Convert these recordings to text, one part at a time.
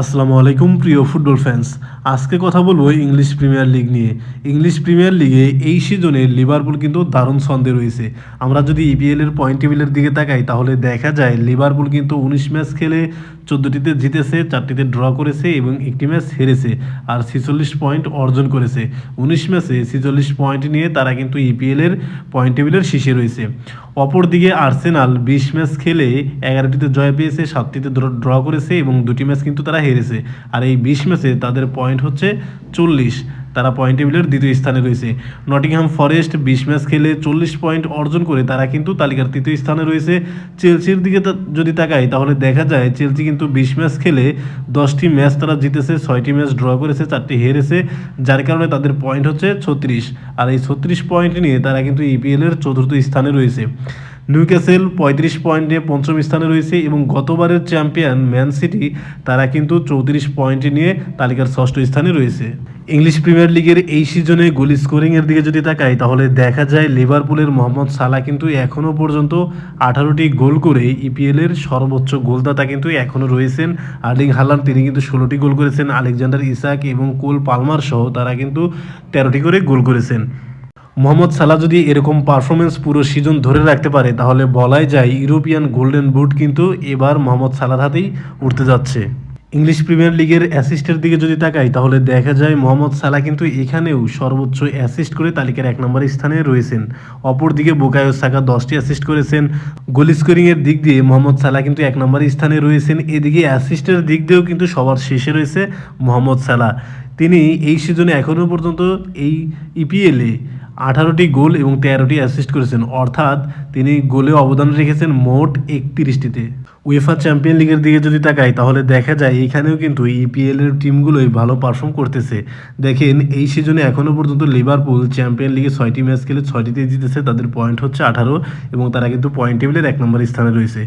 আসসালামু আলাইকুম, প্রিয় ফুটবল ফ্যান্স আজকে কথা বলব ইংলিশ প্রিমিয়ার লিগ নিয়ে। ইংলিশ প্রিমিয়ার লিগে এই সিজনে লিভারপুল কিন্তু দারুণ ছন্দে রয়েছে। আমরা যদি ইপিএলের পয়েন্ট টেবিলের দিকে তাকাই, তাহলে দেখা যায় লিভারপুল কিন্তু উনিশ ম্যাচ খেলে চোদ্দোটিতে জিতেছে, চারটিতে ড্র করেছে এবং একটি ম্যাচ হেরেছে আর ছেচল্লিশ পয়েন্ট অর্জন করেছে। উনিশ ম্যাচে ছেচল্লিশ পয়েন্ট নিয়ে তারা কিন্তু ইপিএল এর পয়েন্ট টেবিলের শীর্ষে রয়েছে। অপরদিকে আর্সেনাল বিশ ম্যাচ খেলে এগারোটিতে জয় পেয়েছে, সাতটিতে ড্র করেছে এবং দুটি ম্যাচ কিন্তু তারা হেরেছে। আর এই বিশ ম্যাচে তাদের পয়েন্ট হচ্ছে চল্লিশ। তারা পয়েন্ট টেবিলের দ্বিতীয় স্থানে রয়েছে। নটিংহাম ফরেস্ট বিশ ম্যাচ খেলে চল্লিশ পয়েন্ট অর্জন করে তারা কিন্তু তালিকার তৃতীয় স্থানে রয়েছে। চেলসির দিকে যদি তাকাই, তাহলে দেখা যায় চেলসি কিন্তু বিশ ম্যাচ খেলে দশটি ম্যাচ তারা জিতেছে, ছয়টি ম্যাচ ড্র করেছে, চারটি হেরেছে, যার কারণে তাদের পয়েন্ট হচ্ছে ছত্রিশ। আর এই ছত্রিশ পয়েন্ট নিয়ে তারা কিন্তু ইপিএল এর চতুর্থ স্থানে রয়েছে। নিউক্যাসেল পঁয়ত্রিশ পয়েন্ট পঞ্চম স্থানে রয়েছে এবং গতবারের চ্যাম্পিয়ন ম্যান সিটি, তারা কিন্তু চৌত্রিশ পয়েন্ট নিয়ে তালিকার ষষ্ঠ স্থানে রয়েছে। ইংলিশ প্রিমিয়ার লিগের এই সিজনে গোল স্কোরিংয়ের দিকে যদি তাকাই, তাহলে দেখা যায় লিভারপুলের মোহাম্মদ সালা কিন্তু এখনও পর্যন্ত আঠারোটি গোল করে ইপিএলের সর্বোচ্চ গোলদাতা কিন্তু এখনও রয়েছেন। আর্লিং হালান, তিনি কিন্তু ষোলোটি গোল করেছেন। আলেকজান্ডার ইসাক এবং কোল পালমার সহ তারা কিন্তু তেরোটি করে গোল করেছেন। মোহাম্মদ সালাহ যদি এরকম পারফরমেন্স পুরো সিজন ধরে রাখতে পারে, তাহলে বলাই যায় ইউরোপিয়ান গোল্ডেন বুট কিন্তু এবার মোহাম্মদ সালার হাতেই উঠতে যাচ্ছে। ইংলিশ প্রিমিয়ার লিগের অ্যাসিস্টের দিকে যদি তাকাই, তাহলে দেখা যায় মোহাম্মদ সালাহ কিন্তু এখানেও সর্বোচ্চ অ্যাসিস্ট করে তালিকার এক নম্বর স্থানে রয়েছেন। অপরদিকে বোকায়ো সাকা দশটি অ্যাসিস্ট করেছেন। গোল স্কোরিংয়ের দিক দিয়ে মোহাম্মদ সালাহ কিন্তু এক নম্বর স্থানে রয়েছেন। এদিকে অ্যাসিস্টের দিক দিয়েও কিন্তু সবার শেষে রয়েছে মোহাম্মদ সালাহ। তিনি এই সিজনে এখনও পর্যন্ত এই ইপিএলে আঠারোটি গোল এবং তেরোটি অ্যাসিস্ট করেছেন। অর্থাৎ তিনি গোলে অবদান রেখেছেন মোট একত্রিশটিতে। উয়েফা চ্যাম্পিয়ন লিগের দিকে যদি তাকাই, তাহলে দেখা যায় এখানেও কিন্তু ইপিএল এর টিমগুলোই ভালো পারফর্ম করতেছে। দেখেন, এই সিজনে এখনও পর্যন্ত লিভারপুল চ্যাম্পিয়ন লিগে ছয়টি ম্যাচ খেলে ছয়টিতে জিতেছে, তাদের পয়েন্ট হচ্ছে আঠারো এবং তারা কিন্তু পয়েন্ট টেবিলের এক নম্বর স্থানে রয়েছে।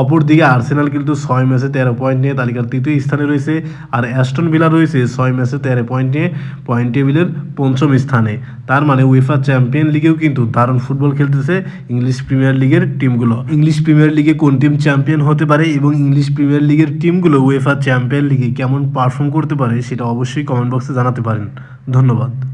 অপরদিকে আর্সেনাল কিন্তু ছয় ম্যাচে তেরো পয়েন্ট নিয়ে তালিকার তৃতীয় স্থানে রয়েছে, আর অ্যাস্টন ভিলা রয়েছে ছয় ম্যাচে তেরো পয়েন্ট নিয়ে পয়েন্ট টেবিলের পঞ্চম স্থানে। তার মানে উয়েফা চ্যাম্পিয়ন লিগেও কিন্তু দারুণ ফুটবল খেলতেছে ইংলিশ প্রিমিয়ার লিগের টিমগুলো ইংলিশ প্রিমিয়ার লিগে কোন টিম চ্যাম্পিয়ন হতে পারে এবং ইংলিশ প্রিমিয়ার লিগের টিমগুলো উয়েফা চ্যাম্পিয়ন লিগে কেমন পারফর্ম করতে পারে সেটা অবশ্যই কমেন্ট বক্সে জানাতে পারেন। ধন্যবাদ।